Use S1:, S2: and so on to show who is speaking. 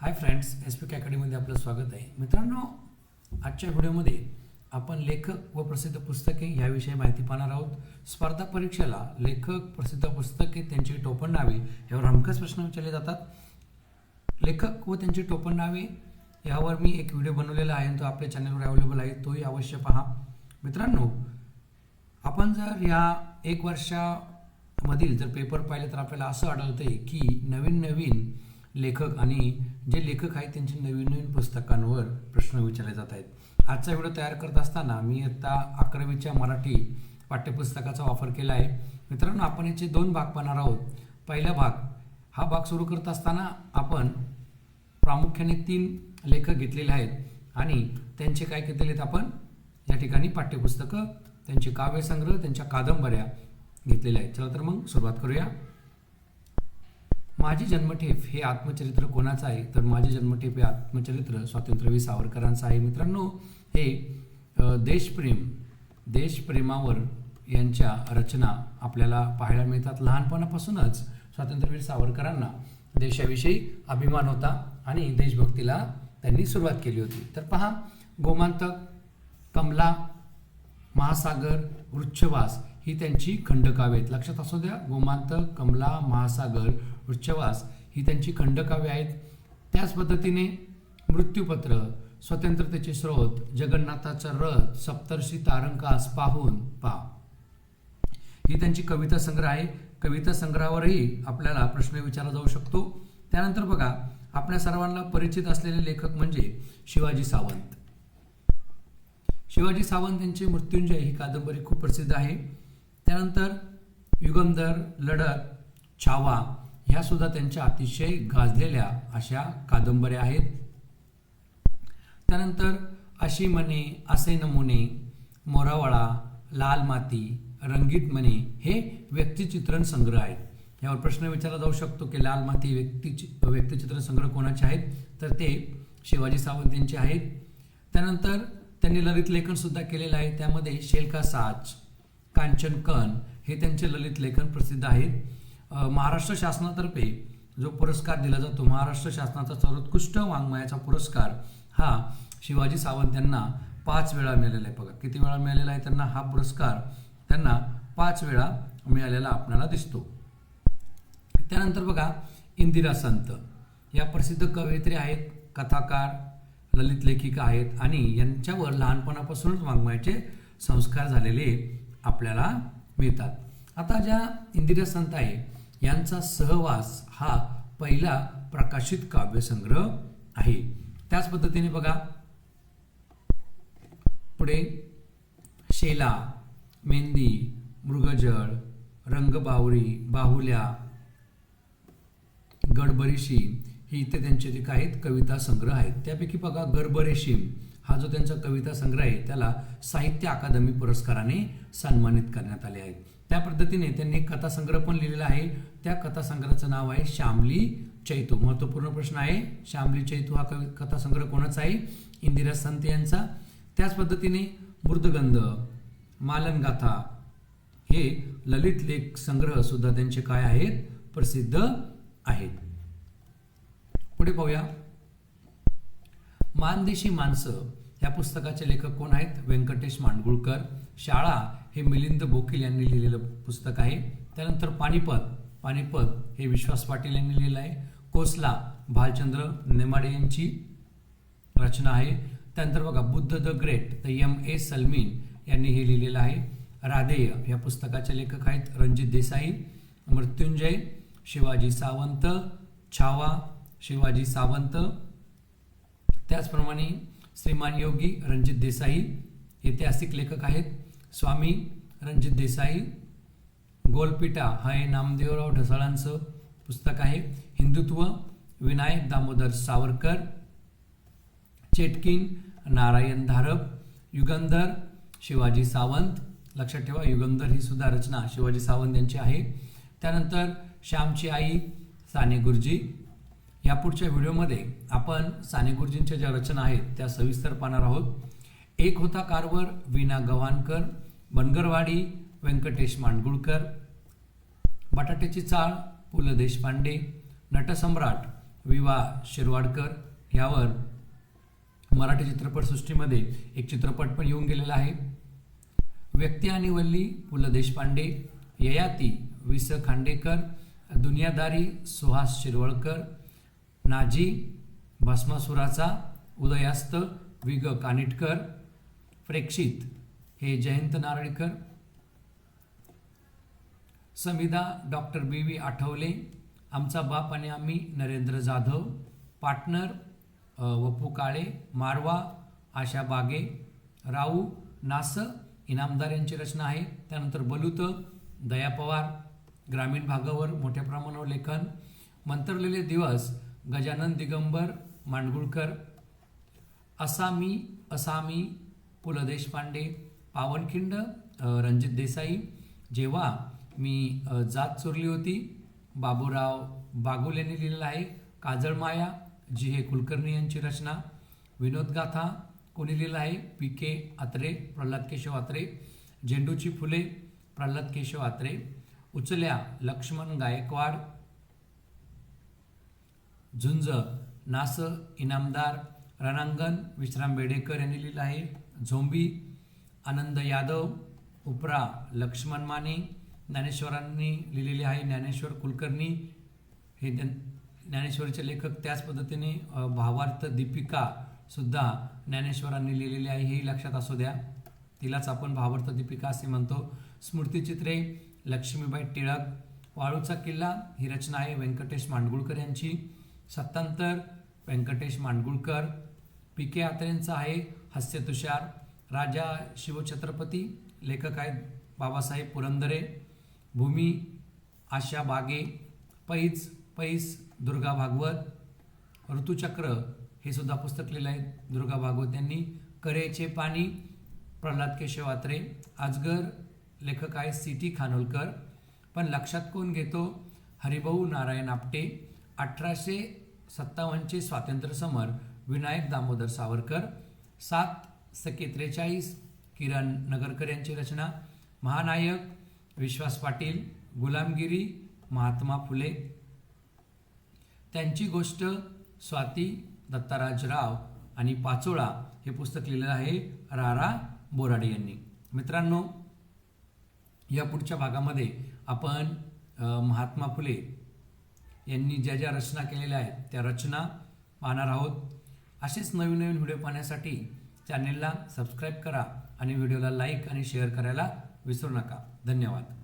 S1: हाय friends S P अकॅडमीमध्ये आपलं स्वागत आहे. मित्रांनो आजच्या व्हिडिओमध्ये आपण लेखक व प्रसिद्ध पुस्तके याविषयी माहिती पाहणार आहोत. स्पर्धा परीक्षेला लेखक प्रसिद्ध पुस्तके त्यांची टोपण नावे यावर हमखास प्रश्न विचारले जातात. लेखक व त्यांची टोपण नावे यावर मी एक व्हिडिओ बनवलेला आहे आणि तो आपल्या चॅनलवर अवेलेबल आहे. तोही अवश्य पहा. मित्रांनो आपण जर या एक वर्षामधील जर पेपर पाहिले तर आपल्याला असं आढळतं आहे की नवीन नवीन लेखक आणि जे लेखक आहेत त्यांचे नवीन नवीन पुस्तकांवर प्रश्न विचारले जात आहेत. आजचा व्हिडिओ तयार करत असताना मी आत्ता अकरावीच्या मराठी पाठ्यपुस्तकाचा वापर केला आहे. मित्रांनो आपण याचे दोन भाग पाहणार आहोत. पहिला भाग हा भाग सुरू करत असताना आपण प्रामुख्याने तीन लेखक घेतलेले आहेत आणि त्यांचे काय घेतलेले आहेत आपण या ठिकाणी पाठ्यपुस्तकं त्यांचे काव्यसंग्रह त्यांच्या कादंबऱ्या घेतलेल्या आहेत. चला तर मग सुरुवात करूया. माझे जन्मठेप हे आत्मचरित्र कोणाचं आहे? तर माझे जन्मठेप हे आत्मचरित्र स्वातंत्र्यवीर सावरकरांचं आहे. मित्रांनो हे देशप्रेम देशप्रेमावर यांच्या रचना आपल्याला पाहायला मिळतात लहानपणापासूनच. स्वातंत्र्यवीर सावरकरांना देशाविषयी अभिमान होता आणि देशभक्तीला त्यांनी सुरुवात केली होती. तर पहा गोमांतक कमला महासागर वृक्षवास ही त्यांची खंडकाव्य आहेत. लक्षात असू द्या गोमांतक कमला महासागर वृक्षवास ही त्यांची खंडकाव्य आहेत. त्याच पद्धतीने मृत्यूपत्र स्वतंत्रतेचे स्रोत जगन्नाथाचा रथ सप्तर्षी तारंकास पाहून पहा ही त्यांची कविता संग्रह आहे. कविता संग्रहावरही आपल्याला प्रश्न विचारला जाऊ शकतो. त्यानंतर बघा आपल्या सर्वांना परिचित असलेले लेखक म्हणजे शिवाजी सावंत. शिवाजी सावंत यांची मृत्युंजय ही कादंबरी खूप प्रसिद्ध आहे. त्यानंतर युगंधर लढत छावा ह्यासुद्धा त्यांच्या अतिशय गाजलेल्या अशा कादंबऱ्या आहेत. त्यानंतर अशी मने असे नमुने मोरावळा लाल माती रंगीत मने हे व्यक्तिचित्रण संग्रह आहेत. यावर प्रश्न विचारला जाऊ शकतो की लाल माती व्यक्ती व्यक्तिचित्रण संग्रह कोणाचे आहेत? तर ते शिवाजी सावंत यांचे आहेत. त्यानंतर त्यांनी ललित लेखनसुद्धा केलेलं आहे. त्यामध्ये शेलका साच कांचन कन हे त्यांचे ललित लेखन प्रसिद्ध आहेत. महाराष्ट्र शासनातर्फे जो पुरस्कार दिला जातो महाराष्ट्र शासनाचा सर्वोत्कृष्ट वाङ्मयाचा पुरस्कार हा शिवाजी सावंत यांना पाच वेळा मिळालेला आहे. बघा किती वेळा मिळालेला आहे त्यांना? हा पुरस्कार त्यांना पाच वेळा मिळालेला आपल्याला दिसतो. त्यानंतर बघा इंदिरा संत. या प्रसिद्ध कवयित्री आहेत कथाकार ललित लेखिका आहेत आणि यांच्यावर लहानपणापासूनच वाङ्मयाचे संस्कार झालेले आपल्याला मिळतात. आता ज्या इंदिरा संत आहे यांचा सहवास हा पहिला प्रकाशित काव्यसंग्रह आहे. त्याच पद्धतीने बघा. पुढे शेला मेंदी मृगजळ रंगबावरी बाहुल्या गडबरीशी ही इथे त्यांचे जे काय आहेत कविता संग्रह आहेत. त्यापैकी बघा गडबरेशीम हा जो त्यांचा कविता संग्रह आहे त्याला साहित्य अकादमी पुरस्काराने सन्मानित करण्यात आले आहे त्या पद्धतीने त्यांनी कथासंग्रह पण लिहिलेला आहे. त्या कथासंग्रहाचं नाव आहे श्यामली चैतू. महत्त्वपूर्ण प्रश्न आहे श्यामली चैतू हा कवि कथासंग्रह कोणाचा आहे? इंदिरा संत यांचा. त्याच पद्धतीने मृदगंध मालनगाथा हे ललित लेख संग्रह सुद्धा त्यांचे काय आहेत? प्रसिद्ध आहेत. पुढे पाहूया. मानदेशी माणसं या पुस्तकाचे लेखक कोण आहेत? व्यंकटेश मांडगुळकर. शाळा हे मिलिंद बोकील यांनी लिहिलेलं पुस्तक आहे. त्यानंतर पानिपत. पानिपत हे विश्वास पाटील यांनी लिहिलं आहे. कोसला भालचंद्र नेमाडे यांची रचना आहे. त्यानंतर बघा Buddha the great the M A Salmeen यांनी हे लिहिलेलं आहे. राधेय या पुस्तकाचे लेखक आहेत. रणजित देसाई मृत्युंजय शिवाजी सावंत छावा शिवाजी सावंत. त्याचप्रमाणे श्रीमान योगी रणजित देसाई. ऐतिहासिक लेखक आहेत. स्वामी रणजित देसाई. गोलपिटा हा हे नामदेवराव ढसाळांचं पुस्तक आहे. हिंदुत्व विनायक दामोदर सावरकर. चेटकिन नारायण धारप युगंधर शिवाजी सावंत. लक्षात ठेवा युगंधर ही सुद्धा रचना शिवाजी सावंत यांची आहे. त्यानंतर श्यामची आई साने गुरुजी. या पुढच्या व्हिडिओमध्ये आपण साने गुरुजींच्या ज्या रचना आहेत त्या सविस्तर पाहणार आहोत. एक होता कारवर वीणा गव्हाणकर बनगरवाडी व्यंकटेश मांडगुळकर बटाट्याची चाळ पु ल देशपांडे नटसम्राट विवा शिरवाडकर यावर मराठी चित्रपटसृष्टीमध्ये एक चित्रपट पण येऊन गेलेला आहे. व्यक्ती आणि वल्ली पु ल देशपांडे ययाती वि स खांडेकर दुनियादारी सुहास शिरवळकर नाजी भस्मासुराचा उदयास्त विग कानिटकर प्रेक्षित हे जयंत नारळीकर. संविधा डॉक्टर बी व्ही आठवले आमचा बाप आणि आम्ही नरेंद्र जाधव पार्टनर वपू काळे मारवा आशा बागे राऊ नास इनामदार यांची रचना आहे. त्यानंतर बलूत दया पवार ग्रामीण भागावर मोठ्या प्रमाणावर लेखन मंतरलेले दिवस गजानन दिगंबर मांडगुळकर असामी असामी पु ल देशपांडे पावनखिंड रणजित देसाई. जेव्हा मी जात चोरली होती बाबूराव बागुल यांनी लिहिलेलं आहे काजळ माया जी हे कुलकर्णी यांची रचना. विनोद गाथा कोणी लिहिलं आहे पी के आत्रे प्रल्हाद केशव आत्रे. झेंडूची फुले प्रल्हाद केशव आत्रे. उचल्या लक्ष्मण गायकवाड झुंज नास इनामदार रणांगण विश्राम बेडेकर यांनी लिहिलं आहे. झोंबी आनंद यादव उपरा लक्ष्मण माने ज्ञानेश्वरांनी लिहिलेले आहे. ज्ञानेश्वर कुलकर्णी हे ज्ञानेश्वरीचे लेखक. त्याच पद्धतीने भावार्थ दीपिका सुद्धा ज्ञानेश्वरांनी लिहिलेली आहे. हेही लक्षात असू द्या. तिलाच आपण भावार्थ दीपिका असे म्हणतो. स्मृतिचित्रे लक्ष्मीबाई टिळक वाळूचा किल्ला ही रचना आहे व्यंकटेश मांडगुळकर यांची. सत्तांतर व्यंकटेश मांडगुळकर. पी के आत्रेंचा आहे हास्य तुषार. राजा शिवछत्रपती लेखक आहेत बाबासाहेब पुरंदरे. भूमी आशा बागे. पैज पैस दुर्गा भागवत. ऋतुचक्र हे सुद्धा पुस्तक लिहिलं आहे दुर्गा भागवत यांनी. करेचे पाणी प्रल्हाद केशव आत्रे. आजगर लेखक आहे सी टी खानोलकर. पण लक्षात कोण घेतो? हरिभाऊ नारायण आपटे. अठराशे सत्तावन्नचे स्वातंत्र्य समर विनायक दामोदर सावरकर. सात सके त्रेचाळीस किरण नगरकर यांची रचना. महानायक विश्वास पाटील गुलामगिरी महात्मा फुले. त्यांची गोष्ट स्वाती दत्ताराज राव आणि पाचोळा हे पुस्तक लिहिलं आहे रारा बोराडे यांनी. मित्रांनो या पुढच्या भागामध्ये आपण महात्मा फुले यांनी ज्या ज्या रचना केलेल्या आहेत त्या रचना पाहणार आहोत. असेच नवीन नवीन व्हिडिओ पाहण्यासाठी चॅनेलला सबस्क्राईब करा आणि व्हिडिओला लाईक आणि शेअर करायला विसरू नका. धन्यवाद.